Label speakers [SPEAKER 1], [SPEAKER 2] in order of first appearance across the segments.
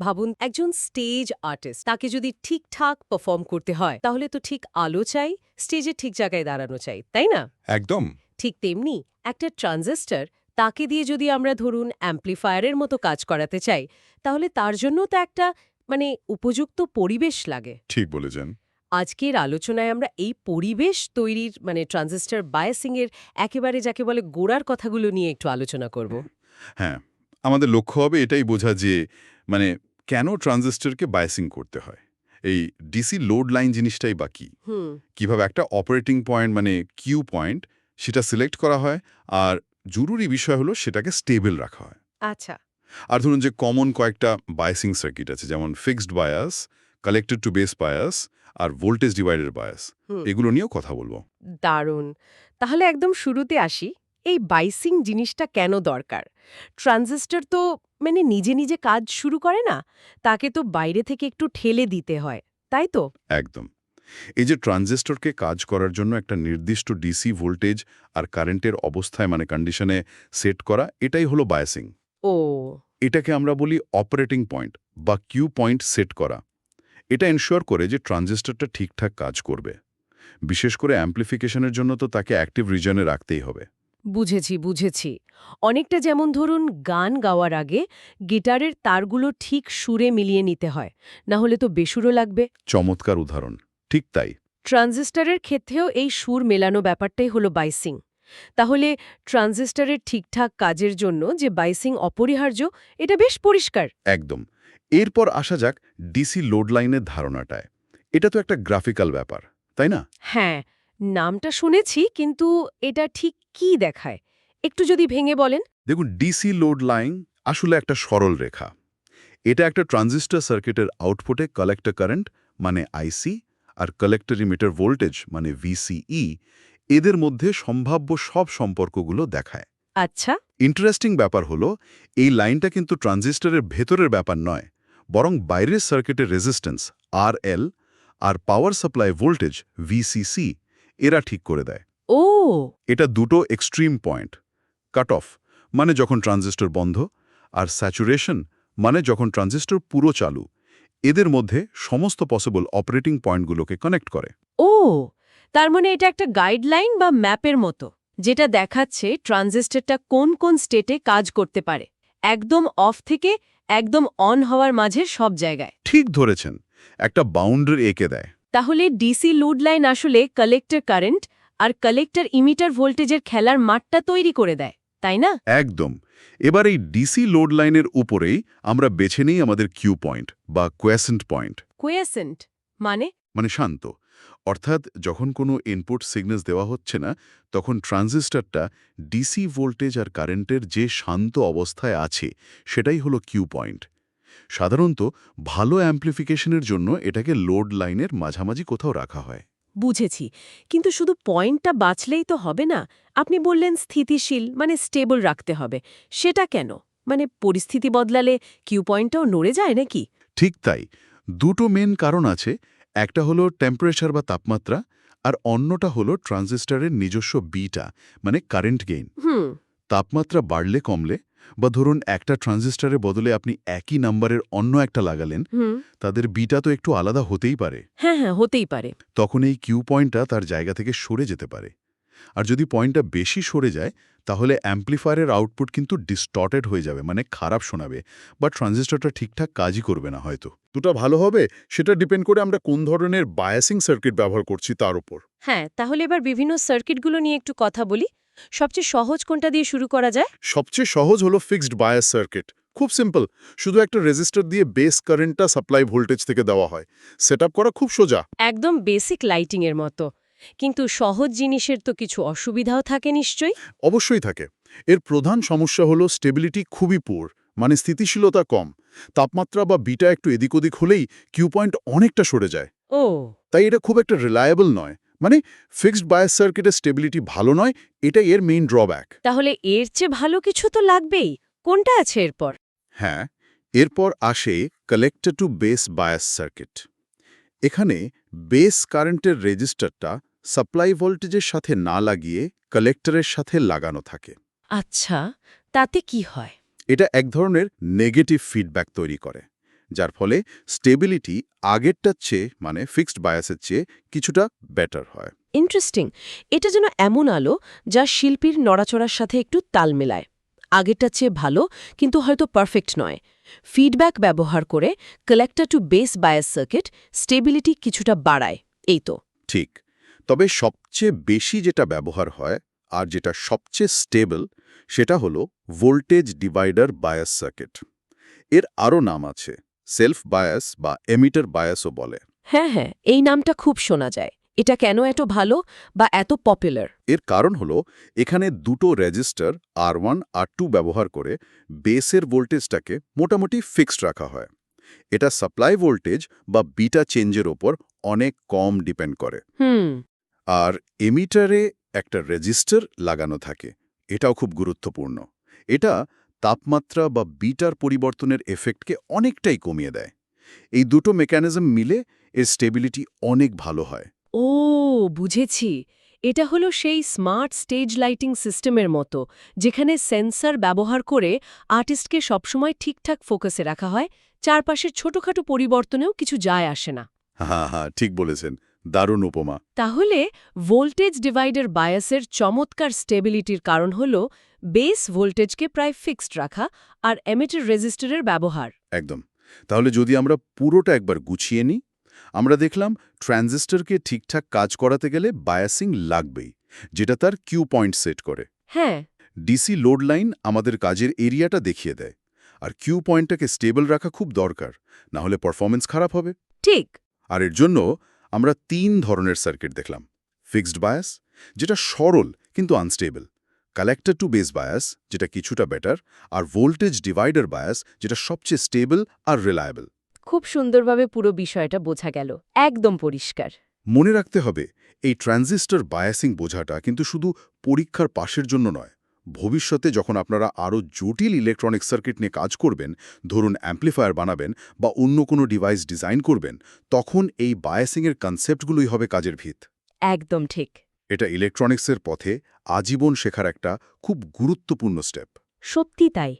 [SPEAKER 1] ভাবুন একজন stage artist তাকে যদি ঠিকঠাক পারফর্ম করতে হয় তাহলে তো ঠিক আলো চাই স্টেজে ঠিক জায়গায় দাঁড়ানো চাই তাই না?
[SPEAKER 2] একদম।
[SPEAKER 1] ঠিক তেমনি একটা ট্রানজিস্টর তাকে দিয়ে যদি আমরা ধরুন অ্যাম্প্লিফায়ারের মতো কাজ করাতে চাই তাহলে তার জন্য তো একটা মানে উপযুক্ত পরিবেশ লাগে।
[SPEAKER 2] ঠিক বলেছেন।
[SPEAKER 1] আজকের আলোচনায় আমরা এই পরিবেশ তৈরির মানে ট্রানজিস্টর বায়াসিংয়ের একেবারে যাকে বলে গোড়ার কথাগুলো নিয়ে একটু আলোচনা করব।
[SPEAKER 2] হ্যাঁ আমাদের লক্ষ্য হবে এটাই বোঝা যে মানে কেন ট্রানজিস্টরকে বায়াসিং করতে হয়? এই ডিসি লোড লাইন জিনিসটাই বাকি কীভাবে একটা অপারেটিং পয়েন্ট মানে কিউ পয়েন্ট সেটা সিলেক্ট করা হয় আর জরুরি বিষয় হলো সেটাকে স্টেবল রাখা হয়।
[SPEAKER 1] আচ্ছা।
[SPEAKER 2] আর ধরুন যে কমন কয়েকটা বায়াসিং সার্কিট আছে যেমন fixed bias collected to base bias R voltage ডিভাইডের বায়াস এগুলো নিয়েও কথা বলব।
[SPEAKER 1] দারুণ। তাহলে একদম শুরুতে আসি। এই বাইসিং জিনিসটা কেন দরকার? ট্রানজিস্টর তো মানে নিজে নিজে কাজ শুরু করে না তাকে তো বাইরে থেকে একটু ঠেলে দিতে হয় তাই তো?
[SPEAKER 2] একদম। এই যে ট্রানজিস্টরকে কাজ করার জন্য একটা নির্দিষ্ট ডিসি ভোল্টেজ আর কারেন্টের অবস্থায় মানে কন্ডিশনে সেট করা এটাই হলো বায়াসিং
[SPEAKER 1] ও।
[SPEAKER 2] এটাকে আমরা বলি অপারেটিং পয়েন্ট বা কিউ পয়েন্ট সেট করা। এটা এনশিওর করে যে ট্রানজিস্টরটা ঠিকঠাক কাজ করবে। বিশেষ করে অ্যাম্প্লিফিকেশনের জন্য তো তাকে অ্যাক্টিভ রিজনে রাখতেই হবে।
[SPEAKER 1] বুঝেছি বুঝেছি। অনেকটা যেমন ধরুন গান গাওয়ার আগে গিটারের তারগুলো ঠিক সুরে মিলিয়ে নিতে হয় না হলে তো বেসুরও লাগবে।
[SPEAKER 2] চমৎকার উদাহরণ ঠিক তাই।
[SPEAKER 1] ট্রানজিস্টরের ক্ষেত্রেও এই সুর মেলানো ব্যাপারটাই হলো বাইসিং। তাহলে ট্রানজিস্টরের ঠিকঠাক কাজের জন্য যে বাইসিং অপরিহার্য এটা বেশ পরিষ্কার।
[SPEAKER 2] একদম। এরপর আসা যাক ডিসি লোড লাইনের ধারণাটায়। এটা তো একটা গ্রাফিক্যাল ব্যাপার তাই না?
[SPEAKER 1] হ্যাঁ নামটা শুনেছি কিন্তু এটা ঠিক কি দেখায়? একটু যদি ভেঙে বলেন।
[SPEAKER 2] দেখুন ডিসি লোড লাইন আসলে একটা সরল রেখা। এটা একটা ট্রানজিস্টর সার্কিটের আউটপুটে কালেক্টর কারেন্ট মানে আইসি আর কালেক্টর ইমিটার ভোল্টেজ মানে ভিসিই এদের মধ্যে সম্ভাব্য সব সম্পর্কগুলো দেখায়।
[SPEAKER 1] আচ্ছা।
[SPEAKER 2] ইন্টারেস্টিং ব্যাপার হলো এই লাইনটা কিন্তু ট্রানজিস্টরের ভেতরের ব্যাপার নয় বরং বাইরের সার্কিটের রেজিস্ট্যান্স আর এল আর পাওয়ার সাপ্লাই ভোল্টেজ ভিসিসি এরা ঠিক করে দেয়।
[SPEAKER 1] ও।
[SPEAKER 2] এটা দুটো এক্সট্রিম পয়েন্ট কাট অফ মানে যখন ট্রানজিস্টর বন্ধ আর স্যাচুরেশন মানে যখন ট্রানজিস্টর পুরো চালু। এদের মধ্যে সমস্ত পসিবল অপারেটিং পয়েন্টগুলোকে কানেক্ট করে।
[SPEAKER 1] ও তার মানে এটা একটা গাইডলাইন বা ম্যাপের মতো যেটা দেখাচ্ছে ট্রানজিস্টরটা কোন কোন স্টেটে কাজ করতে পারে। একদম অফ থেকে একদম অন হওয়ার মাঝে সব জায়গায়।
[SPEAKER 2] ঠিক ধরেছেন একটা বাউন্ডারি এঁকে দেয়।
[SPEAKER 1] তাহলে ডিসি লুড লাইন আসলে কালেক্টর কারেন্ট আর কালেক্টর ইমিটার ভোল্টেজের খেলার মাঠটা তৈরি করে দেয় তাই না?
[SPEAKER 2] একদম। এবার এই ডিসি লোড লাইনের উপরেই আমরা বেছে নিই আমাদের কিউ পয়েন্ট বা কোয়েসেন্ট পয়েন্ট
[SPEAKER 1] কোয়েসেন্ট মানে?
[SPEAKER 2] মানে শান্ত। অর্থাৎ যখন কোনো ইনপুট সিগন্যালস দেওয়া হচ্ছে না তখন ট্রানজিস্টরটা ডিসি ভোল্টেজ আর কারেন্টের যে শান্ত অবস্থায় আছে সেটাই হলো কিউ পয়েন্ট সাধারণত ভালো অ্যাম্প্লিফিকেশনের জন্য এটাকে লোড লাইনের মাঝামাঝি কোথাও রাখা হয়।
[SPEAKER 1] বুঝেছি। কিন্তু শুধু পয়েন্টটা বাঁচলেই তো হবে না আপনি বললেন স্থিতিশীল মানে স্টেবল রাখতে হবে। সেটা কেন? মানে পরিস্থিতি বদলালে কিউ পয়েন্টটাও নড়ে যায় নাকি?
[SPEAKER 2] ঠিক তাই। দুটো মেন কারণ আছে একটা হলো টেম্পারেচার বা তাপমাত্রা আর অন্যটা হলো ট্রানজিস্টরের নিজস্ব বিটা মানে কারেন্ট গেইন।
[SPEAKER 1] হুম।
[SPEAKER 2] তাপমাত্রা বাড়লে কমলে বা ধরুন একটা ট্রানজিস্টরের বদলে আপনি একই নাম্বারের অন্য একটা লাগালেন তাদের বিটা তো একটু আলাদা হতেই পারে।
[SPEAKER 1] হ্যাঁ হ্যাঁ হতেই পারে।
[SPEAKER 2] তখন এই কিউ পয়েন্টটা তার জায়গা থেকে সরে যেতে পারে। আর যদি পয়েন্টটা বেশি সরে যায় তাহলে অ্যাম্প্লিফায়ারের আউটপুট কিন্তু ডিস্টর্টেড হয়ে যাবে মানে খারাপ শোনাবে বা ট্রানজিস্টরটা ঠিকঠাক কাজই করবে না হয়তো। দুটা ভালো হবে সেটা ডিপেন্ড করে আমরা কোন ধরনের বায়াসিং সার্কিট ব্যবহার করছি তার উপর।
[SPEAKER 1] হ্যাঁ তাহলে এবার বিভিন্ন সার্কিটগুলো নিয়ে একটু কথা বলি। সবচেয়ে সহজ কোনটা দিয়ে শুরু করা যায়?
[SPEAKER 2] সবচেয়ে সহজ হলো ফিক্সড বায়াস সার্কিট খুব সিম্পল শুধু একটা রেজিস্টার দিয়ে বেস কারেন্টটা সাপ্লাই ভোল্টেজ থেকে দেওয়া হয়। সেট করা খুব সোজা।
[SPEAKER 1] একদম বেসিক লাইটিং এর মতো। কিন্তু সহজ জিনিসের তো কিছু অসুবিধাও থাকে নিশ্চয়ই?
[SPEAKER 2] অবশ্যই থাকে। এর প্রধান সমস্যা হলো স্টেবিলিটি খুবই পুর মানে স্থিতিশীলতা কম। তাপমাত্রা বা বিটা একটু এদিক ওদিক হলেই কিউ পয়েন্ট অনেকটা সরে যায়।
[SPEAKER 1] ও।
[SPEAKER 2] তাই এটা খুব একটা রিলায়েবল নয়। মানে ফিক্সড বায়াস সার্কিটের স্টেবিলিটি ভালো নয় এটা এর মেইন ড্রব্যাক
[SPEAKER 1] তাহলে এর চেয়ে ভালো কিছু তো লাগবেই কোনটা আছে এরপর?
[SPEAKER 2] হ্যাঁ এরপর আসে collector to base bias circuit এখানে বেস কারেন্টের রেজিস্টারটা সাপ্লাই ভোল্টেজের সাথে না লাগিয়ে কালেক্টরের সাথে লাগানো থাকে।
[SPEAKER 1] আচ্ছা তাতে কি হয়?
[SPEAKER 2] এটা এক ধরনের নেগেটিভ ফিডব্যাক তৈরি করে। যার ফলে স্টেবিলিটি আগেরটার চেয়ে মানে ফিক্সড বায়াসের চেয়ে কিছুটা বেটার হয়।
[SPEAKER 1] ইন্টারেস্টিং এটা যেন এমন আলো যা শিল্পীর নড়াচড়ার সাথে একটু তাল মেলায়। আগেরটার চেয়ে ভালো কিন্তু হয়তো পারফেক্ট নয়। ফিডব্যাক ব্যবহার করে collector to base bias circuit stability কিছুটা বাড়ায় এই তো।
[SPEAKER 2] ঠিক। তবে সবচেয়ে বেশি যেটা ব্যবহার হয় আর যেটা সবচেয়ে স্টেবল সেটা হলো ভোল্টেজ ডিভাইডার বায়াস সার্কিট এর আরও নাম আছে। সেলফ বায়াস বা এমিটার বায়াসও বলে।
[SPEAKER 1] হ্যাঁ হ্যাঁ এই নামটা খুব শোনা যায়। এটা কেন এত ভালো বা এত পপুলার?
[SPEAKER 2] এর কারণ হলো এখানে দুটো resistor R one R two ব্যবহার করে বেসের ভোল্টেজটাকে মোটামুটি ফিক্সড রাখা হয়। এটা সাপ্লাই ভোল্টেজ বা বিটা চেঞ্জের ওপর অনেক কম ডিপেন্ড করে।
[SPEAKER 1] হুম।
[SPEAKER 2] আর এমিটারে একটা রেজিস্টার লাগানো থাকে। এটাও খুব গুরুত্বপূর্ণ। এটা তাপমাত্রা বা বিটার পরিবর্তনের এফেক্টকে অনেকটাই কমিয়ে দেয়। এই দুটো মেকানিজম মিলে এর স্টেবিলিটি অনেক ভালো হয়।
[SPEAKER 1] ও বুঝেছি। এটা হলো সেই স্মার্ট স্টেজ লাইটিং সিস্টেমের মতো যেখানে সেন্সর ব্যবহার করে আর্টিস্টকে সবসময় ঠিকঠাক ফোকাসে রাখা হয় চারপাশের ছোটখাটো পরিবর্তনেও কিছু যায় আসে না।
[SPEAKER 2] হ্যাঁ হ্যাঁ ঠিক বলেছেন। দারুণ উপমা।
[SPEAKER 1] তাহলে ভোল্টেজ ডিভাইডার বায়াসের চমৎকার স্টেবিলিটির কারণ হল বেস ভোল্টেজকে প্রায় ফিক্সড রাখা আর এমিটার রেজিস্টারের ব্যবহার।
[SPEAKER 2] একদম। তাহলে যদি আমরা পুরোটা একবার গুছিয়ে নিই আমরা দেখলাম ট্রানজিস্টরকে ঠিকঠাক কাজ করাতে গেলে বায়াসিং লাগবেই যেটা তার কিউ পয়েন্ট সেট করে।
[SPEAKER 1] হ্যাঁ।
[SPEAKER 2] ডিসি লোড লাইন আমাদের কাজের এরিয়াটা দেখিয়ে দেয় আর কিউ পয়েন্টটাকে স্টেবল রাখা খুব দরকার না হলে পারফরমেন্স খারাপ হবে।
[SPEAKER 1] ঠিক।
[SPEAKER 2] আর এর জন্য আমরা তিন ধরনের সার্কিট দেখলাম ফিক্সড বায়াস যেটা সরল কিন্তু unstable collector to base bias যেটা কিছুটা বেটার আর ভোল্টেজ ডিভাইডার বায়াস যেটা সবচেয়ে স্টেবল আর রিলায়েবল
[SPEAKER 1] খুব সুন্দরভাবে পুরো বিষয়টা বোঝা গেল একদম পরিষ্কার।
[SPEAKER 2] মনে রাখতে হবে এই ট্রানজিস্টর বায়াসিং বোঝাটা কিন্তু শুধু পরীক্ষার পাশের জন্য নয় ভবিষ্যতে যখন আপনারা আরও জটিল ইলেকট্রনিক সার্কিট নিয়ে কাজ করবেন ধরুন অ্যাম্প্লিফায়ার বানাবেন বা অন্য কোনো ডিভাইস ডিজাইন করবেন তখন এই বায়াসিংয়ের কনসেপ্টগুলোই হবে কাজের ভিত।
[SPEAKER 1] একদম ঠিক।
[SPEAKER 2] এটা ইলেকট্রনিক্সের পথে আজীবন শেখার একটা খুব গুরুত্বপূর্ণ স্টেপ
[SPEAKER 1] সত্যি তাই।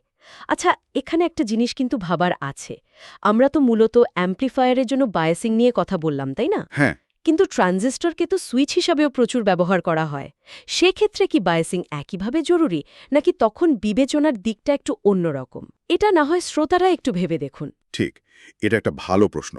[SPEAKER 1] আচ্ছা এখানে একটা জিনিস কিন্তু ভাবার আছে। আমরা তো মূলত অ্যাম্প্লিফায়ারের জন্য বায়াসিং নিয়ে কথা বললাম তাই না?
[SPEAKER 2] হ্যাঁ।
[SPEAKER 1] কিন্তু ট্রানজিস্টরকে তো সুইচ হিসাবেও প্রচুর ব্যবহার করা হয়। সেক্ষেত্রে কি বায়াসিং একইভাবে জরুরি, নাকি তখন বিবেচনার দিকটা একটু অন্যরকম? এটা না হয় শ্রোতারা একটু ভেবে দেখুন।
[SPEAKER 2] ঠিক, এটা একটা ভালো প্রশ্ন।